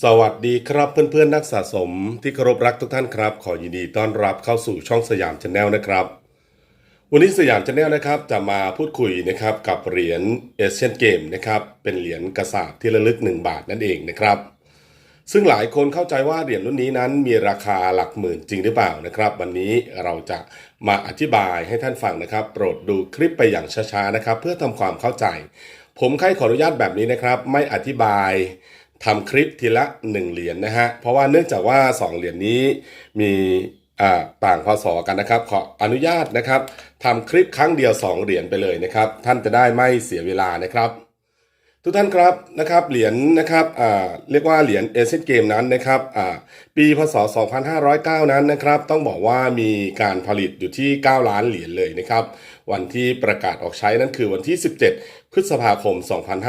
สวัสดีครับเพื่อนๆนักสะสมที่เคารพรักทุกท่านครับ ขอยินดีต้อนรับเข้าสู่ช่องสยามชาแนลนะครับ วันนี้สยามชาแนลนะครับจะมาพูดคุยนะครับกับเหรียญเอเชียนเกมนะครับเป็นเหรียญกระสาบที่ระลึก 1 บาทนั่นเองนะครับ ซึ่งหลายคนเข้าใจว่าเหรียญรุ่นนี้นั้นมีราคาหลักหมื่นจริงหรือเปล่านะครับ วันนี้เราจะมาอธิบายให้ท่านฟังนะครับ โปรดดูคลิปไปอย่างช้าๆนะครับ เพื่อทำความเข้าใจ ผมใครขออนุญาตแบบนี้นะครับ ไม่อธิบาย ทำคลิปทีละ 1 เหรียญนะฮะ เพราะว่าเนื่องจากว่า 2 เหรียญนี้มีอ่าต่างพศกันนะครับ ขออนุญาตนะครับทำคลิปครั้งเดียว 2 เหรียญไปเลยนะครับ ท่านจะได้ไม่เสียเวลานะครับ ทุกท่านครับนะครับเหรียญนะครับอ่าเรียกว่าเหรียญเอเชียนเกมนั้นนะครับอ่าปีพศ 2509 นั้นนะครับ ต้องบอกว่ามีการผลิตอยู่ที่ 9 ล้านเหรียญเลยนะครับ วันที่ประกาศออกใช้นั้นคือวันที่ 17 พฤษภาคม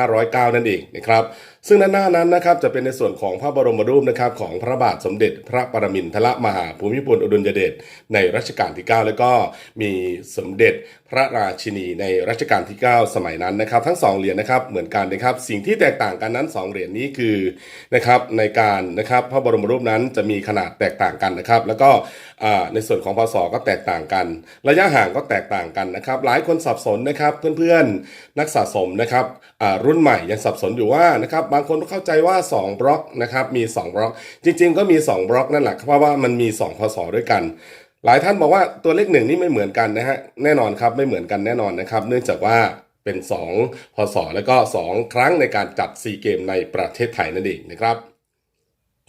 2509 นั่นเองนะครับซึ่งด้านหน้านั้นนะครับจะเป็นในส่วนของพระบรมรูปนะครับของพระบาทสมเด็จพระปรมินทรมหาภูมิพลอดุลยเดชในรัชกาลที่ 9 แล้วก็มีสมเด็จพระราชินีในรัชกาลที่ 9 สมัยนั้นนะครับ ทั้ง 2 เหรียญนะครับเหมือนกันนะครับ สิ่งที่แตกต่างกันนั้น 2 เหรียญนี้คือนะครับในการนะครับพระบรมรูปนั้นจะมีขนาดแตกต่างกันนะครับ แล้วก็ในส่วนของพศก็แตกต่างกัน ระยะห่างก็แตกต่างกันนะครับ หลายคนสับสนนะครับเพื่อนๆนักสะสมนะครับอ่ารุ่นใหม่ยังสับสนอยู่ว่านะครับบางคนเข้าใจว่า 2 บล็อกนะครับมี 2 บล็อก จริง ๆ ก็มี 2 บล็อกนั่นแหละเพราะว่ามันมี 2 พศด้วยกัน หลายท่านบอกว่าตัวเลขหนึ่งนี่ไม่เหมือนกันนะฮะแน่นอนครับไม่เหมือนกันแน่นอนนะครับ เนื่องจากว่าเป็น 2 พศ แล้วก็ 2 ครั้งในการจัดซีเกมในประเทศไทยนั่นเองนะครับ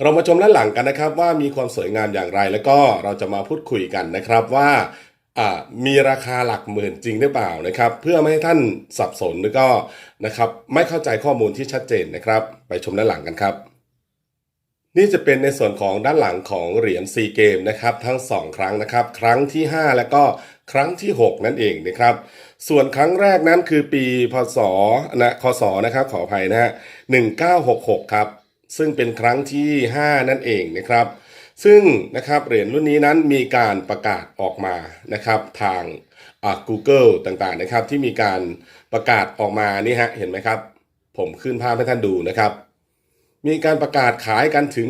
เรามาชมด้านหลังกันนะครับว่ามีความสวยงามอย่างไร แล้วก็เราจะมาพูดคุยกันนะครับว่า มีราคาหลักหมื่นจริงหรือเปล่านะครับ เพื่อไม่ให้ท่านสับสนแล้วก็นะครับไม่เข้าใจข้อมูลที่ชัดเจนนะครับ ไปชมด้านหลังกันครับ นี่จะเป็นในส่วนของด้านหลังของเหรียญซีเกมนะครับทั้ง 2 ครั้งนะครับ ครั้งที่ 5 แล้วก็ครั้งที่ 6 นั่นเองนะครับ ส่วนครั้งแรกนั้นคือปีพศนะคศนะครับขออภัยนะฮะ1966 ครับ ซึ่งเป็นครั้งที่ 5 นั่นเองนะครับ ซึ่งนะครับเหรียญรุ่นนี้นั้นมีการประกาศออกมานะครับทางอ่า Google ต่างๆนะครับที่มีการประกาศออกมานี่ฮะเห็นไหมครับ ผมขึ้นภาพให้ท่านดูนะครับ มีการประกาศขายกันถึง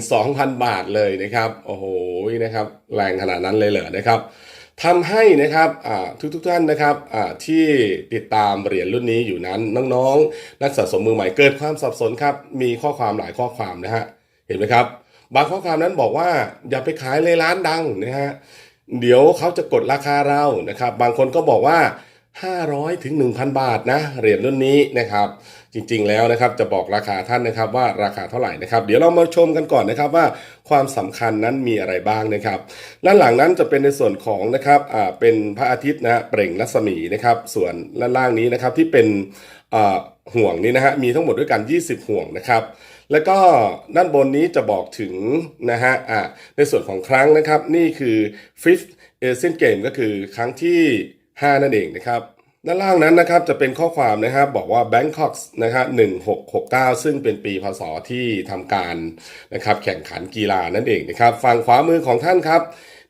12,000 บาทเลยนะครับโอ้โหนะครับแรงขนาดนั้นเลยเหรอนะครับทำให้นะครับอ่าทุกๆท่านนะครับอ่าที่ติดตามเหรียญรุ่นนี้อยู่นั้นน้องๆ นักสะสมมือใหม่เกิดความสับสนครับมีข้อความหลายข้อความนะฮะเห็นไหมครับ บางข้อความนั้นบอกว่าอย่าไปขายเลยร้านดังนะฮะเดี๋ยวเขาจะกดราคาเรานะครับ บางคนก็บอกว่า 500ถึง1,000 บาทนะเหรียญรุ่นนี้นะครับ จริงๆแล้วนะครับจะบอกราคาท่านนะครับว่าราคาเท่าไหร่นะครับ เดี๋ยวเรามาชมกันก่อนนะครับว่าความสำคัญนั้นมีอะไรบ้างนะครับ ด้านหลังนั้นจะเป็นในส่วนของนะครับอ่าเป็นพระอาทิตย์นะเปล่งรัศมีนะครับ ส่วนด้านล่างนี้นะครับที่เป็นอ่าห่วงนี้นะฮะมีทั้งหมดด้วยกัน 20 ห่วงนะครับ แล้วก็ด้านบนนี้จะบอกถึงนะฮะอ่าในส่วนของครั้งนะครับ นี่คือ fifth Asian Game ก็คือครั้งที่ 5 นั่นเองนะครับด้านล่างนั้นนะครับจะเป็นข้อความนะครับบอกว่า Bangkok นะครับ1669 ซึ่งเป็นปีพศที่ทำการนะครับแข่งขันกีฬานั่นเองนะครับฝั่งขวามือของท่านครับ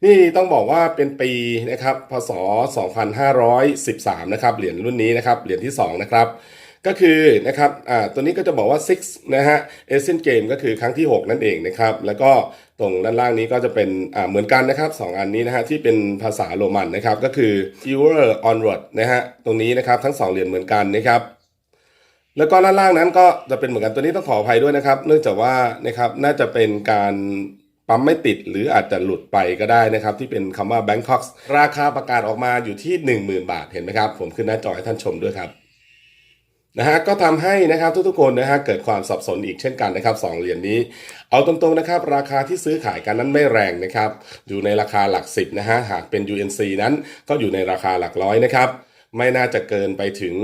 นี่ต้องบอกว่าเป็นปีนะครับพศ 2513 นะครับเหรียญรุ่นนี้นะครับเหรียญที่ 2 นะครับ ก็คือนะครับอ่าตัวนี้ก็จะบอกว่า six นะฮะ Asian Game ก็คือครั้งที่ 6 นั่นเองนะครับ แล้วก็ตรงด้านล่างนี้ก็จะเป็นอ่าเหมือนกันนะครับสองอันนี้นะฮะที่เป็นภาษาโรมันนะครับ ก็คือ euro onward นะฮะตรงนี้นะครับทั้ง 2 เหรียญเหมือนกันนะครับแล้วก็ด้านล่างนั้นก็จะเป็นเหมือนกันตัวนี้ต้องขออภัยด้วยนะครับ เนื่องจากว่านะครับน่าจะเป็นการปั๊มไม่ติดหรืออาจจะหลุดไปก็ได้นะครับ ที่เป็นคำว่า Bangkok ราคาประกาศออกมาอยู่ที่ 10,000 บาทเห็นไหมครับ ผมขึ้นหน้าจอให้ท่านชมด้วยครับ นะฮะก็ทำให้นะครับทุกๆคนนะฮะเกิดความสับสนอีกเช่นกันนะครับสองเหรียญนี้ เอาตรงๆนะครับราคาที่ซื้อขายกันนั้นไม่แรงนะครับอยู่ในราคาหลักสิบนะฮะหากเป็น UNC นั้นก็อยู่ในราคาหลักร้อยนะครับไม่น่าจะเกินไปถึง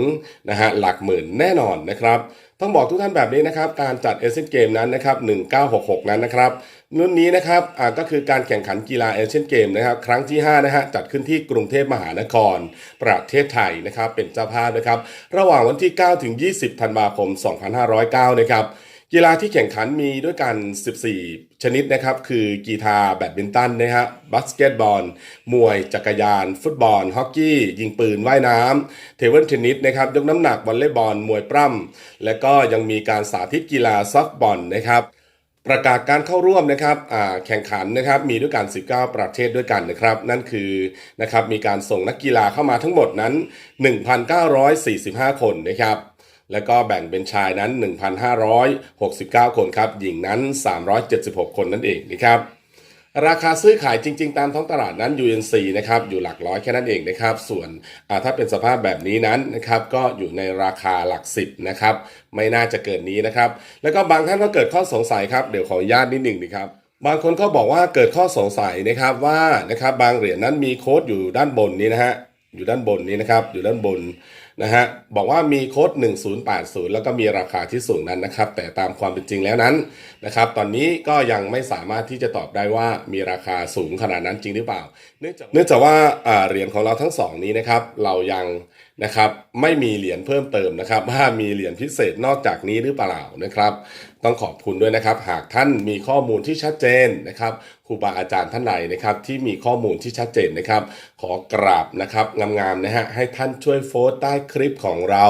นะฮะหลักหมื่นแน่นอนนะครับต้องบอกทุกท่านแบบนี้นะครับการจัดเอเชียนเกมนั้นนะครับ1966 นั้นนะครับ รุ่นนี้นะครับอ่าก็คือการแข่งขันกีฬาเอเชียนเกมนะครับ ครั้งที่5นะฮะจัดขึ้นที่กรุงเทพมหานคร ประเทศไทยนะครับเป็นเจ้าภาพนะครับ ระหว่างวันที่ 9 ถึง 20 ธันวาคม 2509 นะครับกีฬาที่แข่งขันมีด้วยกัน 14 ชนิดนะครับ คือกีฬาแบดมินตันนะฮะบาสเกตบอล มวย จักรยาน ฟุตบอล ฮอกกี้ ยิงปืน ว่ายน้ำเทเบิลเทนนิสนะครับ ยกน้ำหนักวอลเลย์บอล มวยปล้ำ และก็ยังมีการสาธิตกีฬาซอฟบอลนะครับ ประกาศการเข้าร่วมนะครับแข่งขันนะครับมีด้วยกัน 19 ประเทศด้วยกันนะครับ นั่นคือนะครับมีการส่งนักกีฬาเข้ามาทั้งหมดนั้น 1,945 คนนะครับ แล้วก็แบ่งเป็นชายนั้น 1,569 คนครับหญิงนั้น 376 คนนั่นเองนะครับ ราคาซื้อขายจริง ๆ ตามท้องตลาดนั้น UNC นะครับอยู่หลักร้อยแค่นั้นเองนะครับ ส่วนถ้าเป็นสภาพแบบนี้นั้นนะครับก็อยู่ในราคาหลักสิบนะครับไม่น่าจะเกินนี้นะครับ แล้วก็บางท่านก็เกิดข้อสงสัยครับเดี๋ยวขออนุญาตนิดหนึ่งนะครับบางคนก็บอกว่าเกิดข้อสงสัยนะครับว่านะครับบางเหรียญนั้นมีโค้ดอยู่ด้านบนนี้นะฮะอยู่ด้านบนนี้นะครับอยู่ด้านบน นะฮะบอกว่ามีโค้ด 1080 แล้วก็มีราคาที่สูงนั้นนะครับ แต่ตามความเป็นจริงแล้วนั้นนะครับ ตอนนี้ก็ยังไม่สามารถที่จะตอบได้ว่ามีราคาสูงขนาดนั้นจริงหรือเปล่า เนื่องจากเนื่องจากว่าอ่าเหรียญของเราทั้งสองนี้นะครับ เรายังนะครับไม่มีเหรียญเพิ่มเติมนะครับ ว่ามีเหรียญพิเศษนอกจากนี้หรือเปล่านะครับ ต้องขอบคุณด้วยนะครับ หากท่านมีข้อมูลที่ชัดเจนนะครับครูบาอาจารย์ท่านใดนะครับที่มีข้อมูลที่ชัดเจนนะครับ ขอกราบนะครับงามๆนะฮะให้ท่านช่วยโพสต์ใต้คลิปของเรา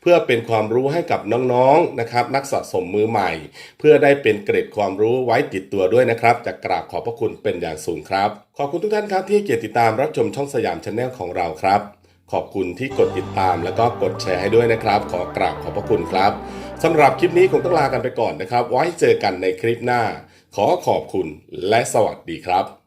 เพื่อเป็นความรู้ให้กับน้องๆนะครับ นักสะสมมือใหม่ เพื่อได้เป็นเกร็ดความรู้ไว้ติดตัวด้วยนะครับจะกราบขอบพระคุณเป็นอย่างสูงครับ ขอบคุณทุกท่านครับที่เกียรติดตามรับชมช่องสยามชาแนลของเราครับ ขอบคุณที่กดติดตามแล้วก็กดแชร์ให้ด้วยนะครับ ขอกราบขอบพระคุณครับสำหรับคลิปนี้คงต้องลากันไปก่อนนะครับ ไว้เจอกันในคลิปหน้า ขอขอบคุณและสวัสดีครับ